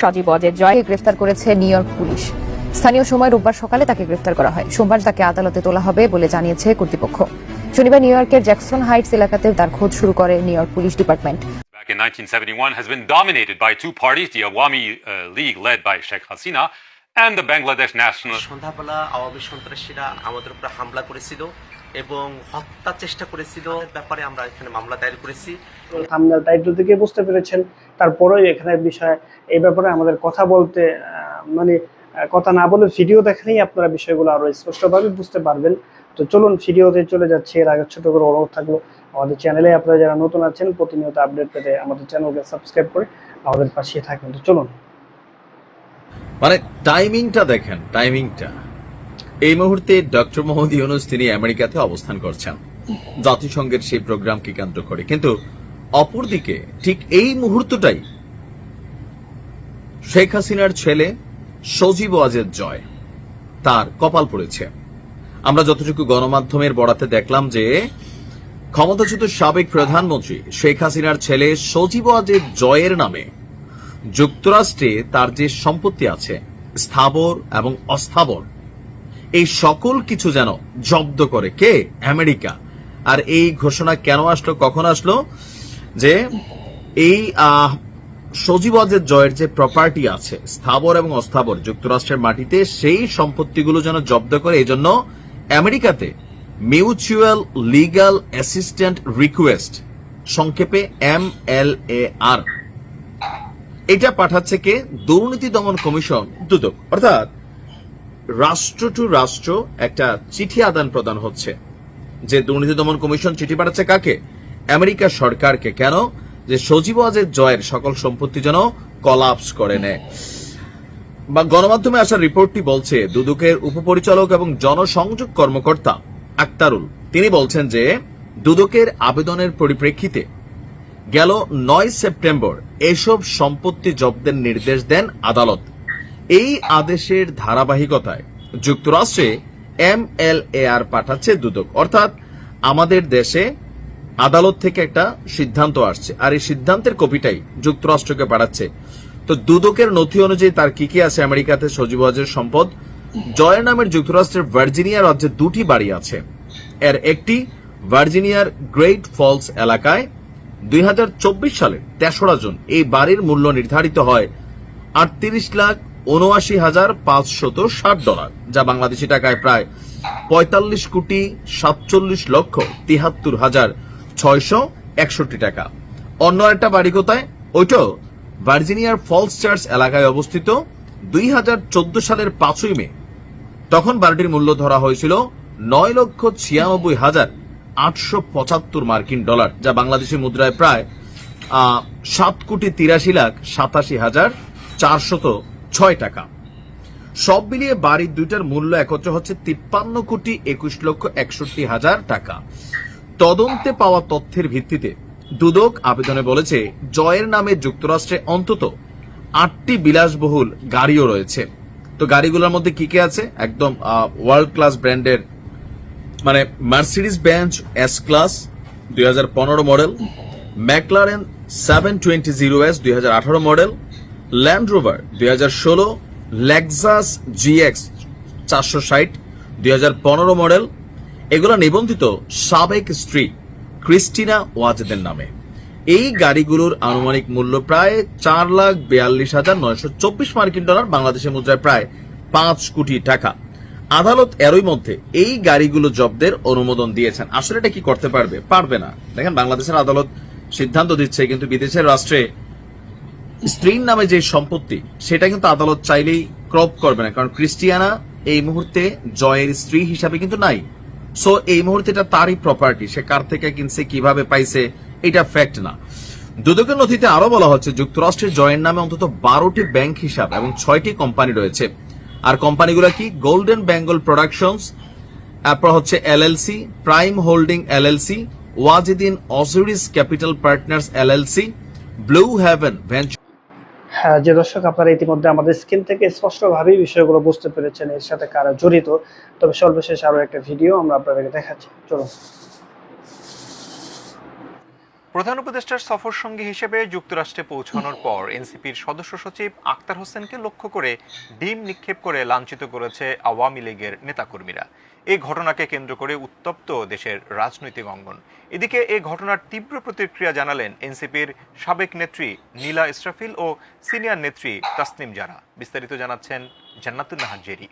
সজীব অজের জয়কে গ্রেফতার করেছে নিউ ইয়র্ক পুলিশ। স্থানীয় সময় রোববার সকালে তাকে গ্রেফতার করা হয়। সোমবার তাকে আদালতে তোলা হবে বলে জানিয়েছে কর্তৃপক্ষ। শনিবার নিউ ইয়র্কের জ্যাকসন হাইটস এলাকাতে তার খোঁজ শুরু করে New York police department. Back in 1971 has been dominated by two parties, the Awami uh, League led by Sheikh Hasina and the Bangladesh National সন্ধ্যাবেলা আওয়ামী সন্ত্রাসীরা আমাদের উপরে হামলা করেছিল। এবং হত্যা চেষ্টা করেছিল। ব্যাপারে আমরা এখানে মামলা দায়ের করেছি। থামনেল টাইটেল থেকে বুঝতে পেরেছেন। তারপরেও এখানে বিষয় এই ব্যাপারে আমাদের কথা বলতে মানে কথা না বলে ভিডিও দেখলেই আপনারা বিষয়গুলো আরও স্পষ্টভাবে বুঝতে পারবেন। তো চলুন ভিডিওতে চলে যাচ্ছি। এর আগে ছোট করে অনুরোধ থাকল আমাদের চ্যানেলে আপনারা যারা নতুন আছেন প্রতিনিয়ত আপডেট পেতে আমাদের চ্যানেলকে সাবস্ক্রাইব করে আমাদের পাশে থাকবেন তো চলুন। মানে টাইমিংটা দেখেন টাইমিংটা এই মুহূর্তে ডক্টর মোহাম্মদ ইউনুস তিনি আমেরিকাতে অবস্থান করছেন। জাতিসংঘের সেই প্রোগ্রামকে কেন্দ্র করে। কিন্তু অপরদিকে ঠিক এই মুহূর্তটাই শেখ হাসিনার ছেলে সজীব ওয়াজেদ জয়, তার কপাল পড়েছে। আমরা যতটুকু গণমাধ্যমের বরাতে দেখলাম যে ক্ষমতাচ্যুত সাবেক প্রধানমন্ত্রী শেখ হাসিনার ছেলে সজীব ওয়াজেদ জয়ের নামে যুক্তরাষ্ট্রে তার যে সম্পত্তি আছে, স্থাবর এবং অস্থাবর এই সকল কিছু যেন জব্দ করে কে? আমেরিকা। আর এই ঘোষণা কেন আসলো কখন আসলো? যে এই আহ, সজীব জয়ের যে প্রপার্টি আছে স্থাবর এবং অস্থাবর যুক্তরাষ্ট্রের মাটিতে সেই সম্পত্তিগুলো যেন জব্দ করে এই জন্য আমেরিকাতে মিউচুয়াল লিগাল অ্যাসিস্ট্যান্ট রিকোয়েস্ট সংক্ষেপে এম এল এ আর। এটা পাঠাচ্ছে কে? দুর্নীতি দমন কমিশন দুদক। অর্থাৎ রাষ্ট্র টু রাষ্ট্র একটা চিঠি আদান প্রদান হচ্ছে। যে দুর্নীতি দমন কমিশন চিঠি পাঠাচ্ছে কাকে? আমেরিকা সরকারকে। কেন? যে সজীব আজের জয়ের সকল সম্পত্তি যেন কলাপস করে নেয়। বা গণমাধ্যমে আসা রিপোর্টটি বলছে, দুদকের উপপরিচালক এবং জনসংযোগ কর্মকর্তা আক্তারুল। তিনি বলছেন যে, দুদকের আবেদনের পরিপ্রেক্ষিতে গেল নয় সেপ্টেম্বর এসব সম্পত্তি জব্দের নির্দেশ দেন আদালত। এই আদেশের ধারাবাহিকতায় যুক্তরাষ্ট্রে এম এল এ আর পাঠাচ্ছে দুদক। অর্থাৎ আমাদের দেশে আদালত থেকে একটা সিদ্ধান্ত আসছে। আর এই সিদ্ধান্তের কপিটাই যুক্তরাষ্ট্রকে পাঠাচ্ছে। তো দুদকের নথি অনুযায়ী তার কি কি আছে? আমেরিকাতে সজীব ওয়াজের সম্পদ। জয়ের নামের যুক্তরাষ্ট্রের ভার্জিনিয়া রাজ্যে দুটি বাড়ি আছে। এর একটি ভার্জিনিয়ার গ্রেট ফলস এলাকায়। দুই সালে তেসরা জুন এই বাড়ির মূল্য নির্ধারিত হয় আটত্রিশ লাখ উনআশি হাজার পাঁচশত ষাট ডলার, যা বাংলাদেশি টাকায় প্রায় পঁয়তাল্লিশ কোটি সাতচল্লিশ লক্ষ তিহাত্তর হাজার ছয়শো একষট্টি টাকা। অন্য একটা বাড়ি কোথায়? ওইটাও ভার্জিনিয়ার ফলস চার্চ এলাকায় অবস্থিত দুই হাজার চোদ্দ সালের পাঁচই মে। তখন বাড়িটির মূল্য ধরা হয়েছিল নয় লক্ষ ছিয়ানব্বই হাজার আটশো পঁচাত্তর মার্কিন ডলার, যা বাংলাদেশি মুদ্রায় প্রায় সাত কোটি তিরাশি লাখ সাতাশি হাজার চারশত ছয় টাকা। সব মিলিয়ে বাড়ির দুইটার মূল্য একত্র হচ্ছে তিপ্পান্ন কোটি একুশ লক্ষ একষট্টি হাজার টাকা। তদন্তে পাওয়া তথ্যের ভিত্তিতে দুদক আবেদনে বলেছে, জয়ের নামে যুক্তরাষ্ট্রে অন্তত আটটি বিলাসবহুল গাড়িও রয়েছে। তো গাড়িগুলোর মধ্যে কি কি আছে? একদম ওয়ার্ল্ড ক্লাস ব্র্যান্ডের মানে মার্সিডিস বেঞ্চ এস ক্লাস দুই হাজার পনেরো model McLaren seven twenty zero S দুই হাজার আঠারো মডেল ল্যান্ড রোভার দুই হাজার ষোলো লেক্সাস জিএক্স চারশো ষাট, দুই মডেল এগুলো নিবন্ধিত সাবেক স্ত্রী ক্রিস্টিনা ওয়াজেদের নামে। এই গাড়িগুলোর আনুমানিক মূল্য প্রায় চার লাখ বিয়াল্লিশ হাজার নয়শো চব্বিশ মার্কিন ডলার, বাংলাদেশের মুদ্রায় প্রায় পাঁচ কোটি টাকা। আদালত এরই মধ্যে এই গাড়িগুলো জব্দের অনুমোদন দিয়েছেন। আসলে এটা কি করতে পারবে? পারবে না। দেখেন, বাংলাদেশের আদালত সিদ্ধান্ত দিচ্ছে, কিন্তু বিদেশের রাষ্ট্রে স্ত্রীর নামে যে সম্পত্তি, সেটা কিন্তু আদালত চাইলেই ক্রপ করবে না। কারণ ক্রিস্টিয়ানা এই মুহূর্তে জয়ের স্ত্রী হিসাবে কিন্তু নাই। সো এই মুহূর্তে এটা তারই প্রপার্টি সে কার থেকে কিনছে, কীভাবে পাইছে, এটা ফ্যাক্ট না। দুদকের নথিতে আরও বলা হচ্ছে, যুক্তরাষ্ট্রের জয়ের নামে অন্তত বারোটি ব্যাংক হিসাব এবং ছয়টি কোম্পানি রয়েছে। আর কোম্পানিগুলো কি? গোল্ডেন বেঙ্গল প্রোডাকশনস তারপর হচ্ছে এলএলসি প্রাইম হোল্ডিং এলএলসি ওয়াজিদিন অসুরিস capital partners LLC blue haven venture যে দর্শক আপনারা ইতিমধ্যে আমাদের স্ক্রিন থেকে স্পষ্টভাবেই বিষয়গুলো বুঝতে পেরেছেন, এর সাথে কারা জড়িত। তবে সর্বশেষ আরও একটা ভিডিও আমরা আপনাদেরকে দেখাচ্ছি। চলুন। প্রধান উপদেষ্টার সফর সঙ্গী হিসেবে যুক্তরাষ্ট্রে পৌঁছানোর পর এনসিপির সদস্য সচিব আক্তার হোসেনকে লক্ষ্য করে ডিম নিক্ষেপ করে লাঞ্ছিত করেছে আওয়ামী লীগের নেতাকর্মীরা। এই ঘটনাকে কেন্দ্র করে উত্তপ্ত দেশের রাজনৈতিক অঙ্গন। এদিকে এই ঘটনার তীব্র প্রতিক্রিয়া জানালেন এনসিপির সাবেক নেত্রী নীলা ইসরাফিল ও সিনিয়র নেত্রী তাসনিম জারা। বিস্তারিত জানাচ্ছেন জান্নাতুল জেরি।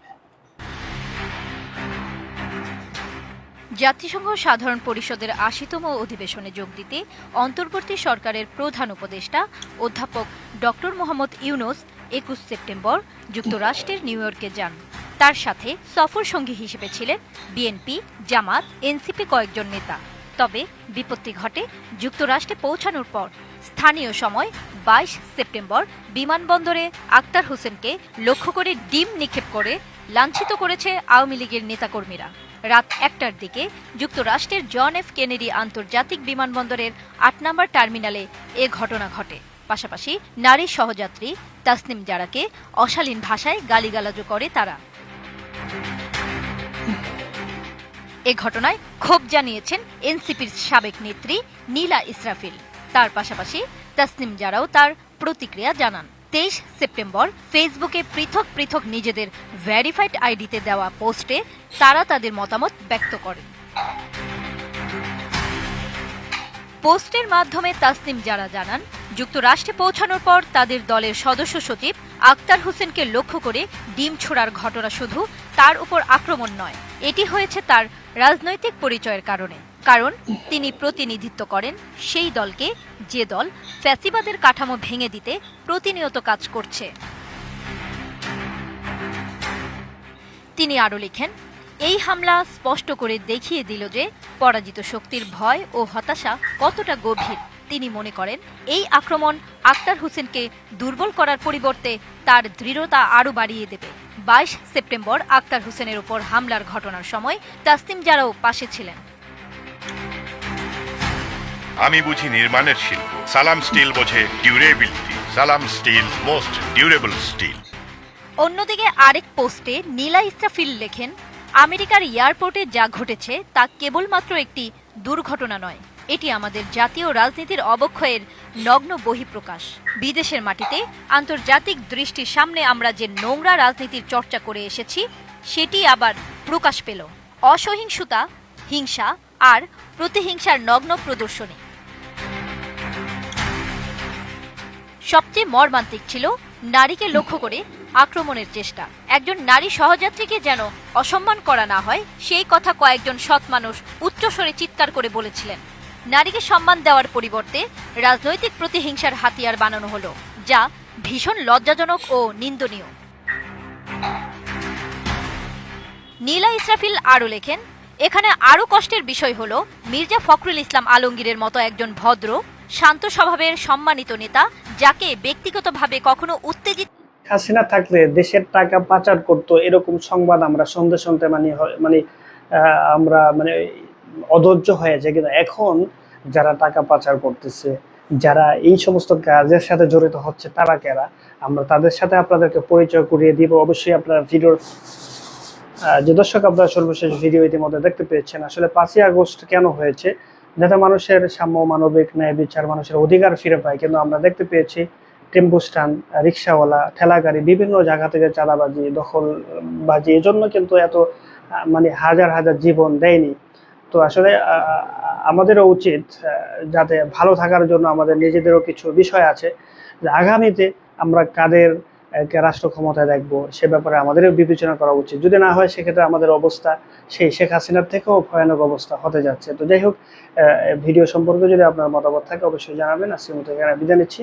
জাতিসংঘ সাধারণ পরিষদের আশিতম অধিবেশনে যোগ দিতে অন্তর্বর্তী সরকারের প্রধান উপদেষ্টা অধ্যাপক ডক্টর মোহাম্মদ ইউনুস একুশ সেপ্টেম্বর যুক্তরাষ্ট্রের নিউ ইয়র্কে যান। তার সাথে সফর সঙ্গী হিসেবে ছিলেন বিএনপি জামাত এনসিপি কয়েকজন নেতা। তবে বিপত্তি ঘটে যুক্তরাষ্ট্রে পৌঁছানোর পর। স্থানীয় সময় বাইশ সেপ্টেম্বর বিমানবন্দরে আক্তার হোসেনকে লক্ষ্য করে ডিম নিক্ষেপ করে লাঞ্ছিত করেছে আওয়ামী লীগের নেতাকর্মীরা। রাত একটার দিকে যুক্তরাষ্ট্রের জন এফ কেনেডি আন্তর্জাতিক বিমানবন্দরের আট নম্বর টার্মিনালে এ ঘটনা ঘটে। পাশাপাশি নারী সহযাত্রী তাসনিম জারাকে অশালীন ভাষায় গালিগালাজও করে তারা। এ ঘটনায় ক্ষোভ জানিয়েছেন এনসিপির সাবেক নেত্রী নীলা ইসরাফিল। তার পাশাপাশি তাসনিম জারাও তার প্রতিক্রিয়া জানান। তেইশ সেপ্টেম্বর ফেসবুকে পৃথক পৃথক নিজেদের ভেরিফাইড আইডিতে দেওয়া পোস্টে তারা তাদের মতামত ব্যক্ত করেন। পোস্টের মাধ্যমে তাসনিম যারা জানান, যুক্তরাষ্ট্রে পৌঁছানোর পর তাদের দলের সদস্য সচিব আক্তার হোসেনকে লক্ষ্য করে ডিম ছোড়ার ঘটনা শুধু তার উপর আক্রমণ নয়। এটি হয়েছে তার রাজনৈতিক পরিচয়ের কারণে। কারণ, তিনি প্রতিনিধিত্ব করেন সেই দলকে যে দল ফ্যাসিবাদের কাঠামো ভেঙে দিতে প্রতিনিয়ত কাজ করছে। তিনি আরও লিখেন, এই হামলা স্পষ্ট করে দেখিয়ে দিল যে পরাজিত শক্তির ভয় ও হতাশা কতটা গভীর। তিনি মনে করেন, এই আক্রমণ আক্তার হোসেনকে দুর্বল করার পরিবর্তে তার দৃঢ়তা আরও বাড়িয়ে দেবে। বাইশ সেপ্টেম্বর আক্তার হোসেনের উপর হামলার ঘটনার সময় তাসনিম যারাও পাশে ছিলেন। আমি বুঝি নির্মাণের শিল্প। সালাম স্টিল বোঝে ডিউরেবিলিটি। সালাম স্টিল মোস্ট ডিউরেবল স্টিল। অন্যদিকে আরেক পোস্টে নীলা ইসরাফিল লেখেন আমেরিকার এয়ারপোর্টে যা ঘটেছে তা কেবলমাত্র একটি দুর্ঘটনা নয়। এটি আমাদের জাতীয় রাজনীতির অবক্ষয়ের নগ্ন বহিঃপ্রকাশ। বিদেশের মাটিতে আন্তর্জাতিক দৃষ্টির সামনে আমরা যে নোংরা রাজনীতির চর্চা করে এসেছি, সেটি আবার প্রকাশ পেল। অসহিংসতা, হিংসা আর প্রতিহিংসার নগ্ন প্রদর্শনী। সবচেয়ে মর্মান্তিক ছিল নারীকে লক্ষ্য করে আক্রমণের চেষ্টা। একজন নারী সহযাত্রীকে যেন অসম্মান করা না হয়, সেই কথা কয়েকজন সৎ মানুষ উচ্চস্বরে চিৎকার করে বলেছিলেন। নারীকে সম্মান দেওয়ার পরিবর্তে রাজনৈতিক প্রতিহিংসার হাতিয়ার বানানো হলো, যা ভীষণ লজ্জাজনক ও নিন্দনীয়। নীলা ইসরাফিল আরও লেখেন, এখানে আরও কষ্টের বিষয় হল, মির্জা ফখরুল ইসলাম আলমগীরের মতো একজন ভদ্র, শান্ত স্বভাবের সম্মানিত নেতা, যাকে ব্যক্তিগতভাবে কখনো উত্তেজিত হাসিনা থাকলে দেশের টাকা পাচার করতো, এরকম সংবাদ আমরা সন্ধ্যে সন্ধ্যে মানে মানে আমরা মানে অধৈর্য হয়ে যায়। কিন্তু এখন যারা টাকা পাচার করতেছে, যারা এই সমস্ত কাজের সাথে জড়িত হচ্ছে, তারা কেরা? আমরা তাদের সাথে আপনাদেরকে পরিচয় করিয়ে দিব। অবশ্যই আপনারা ভিডিওর যে দর্শক আপনারা সর্বশেষ ভিডিও ইতিমধ্যে দেখতে পেয়েছেন, আসলে পাঁচই আগস্ট কেন হয়েছে? যাতে মানুষের সাম্য, মানবিক ন্যায় বিচার, মানুষের অধিকার ফিরে পায়। কিন্তু আমরা দেখতে পেয়েছি, টেম্পু স্ট্যান্ড, রিক্সাওয়ালা, ঠেলাগাড়ি, বিভিন্ন জায়গা থেকে চাঁদাবাজি, দখলবাজি এই জন্য কিন্তু এত মানে হাজার হাজার জীবন দেয়নি। তো আসলে আমাদেরও উচিত যাতে ভালো থাকার জন্য আমাদের নিজেদেরও কিছু বিষয় আছে যে আগামীতে আমরা কাদের রাষ্ট্র ক্ষমতায় দেখব, সে ব্যাপারে আমাদেরও বিবেচনা করা উচিত। যদি না হয়, সেক্ষেত্রে আমাদের অবস্থা সেই শেখ হাসিনার থেকেও ভয়ানক অবস্থা হতে যাচ্ছে। তো যাই হোক ভিডিও সম্পর্কে যদি আপনার মতামত থাকে, অবশ্যই জানাবেন। আজকের মতো এখানে বিদায় নিচ্ছি।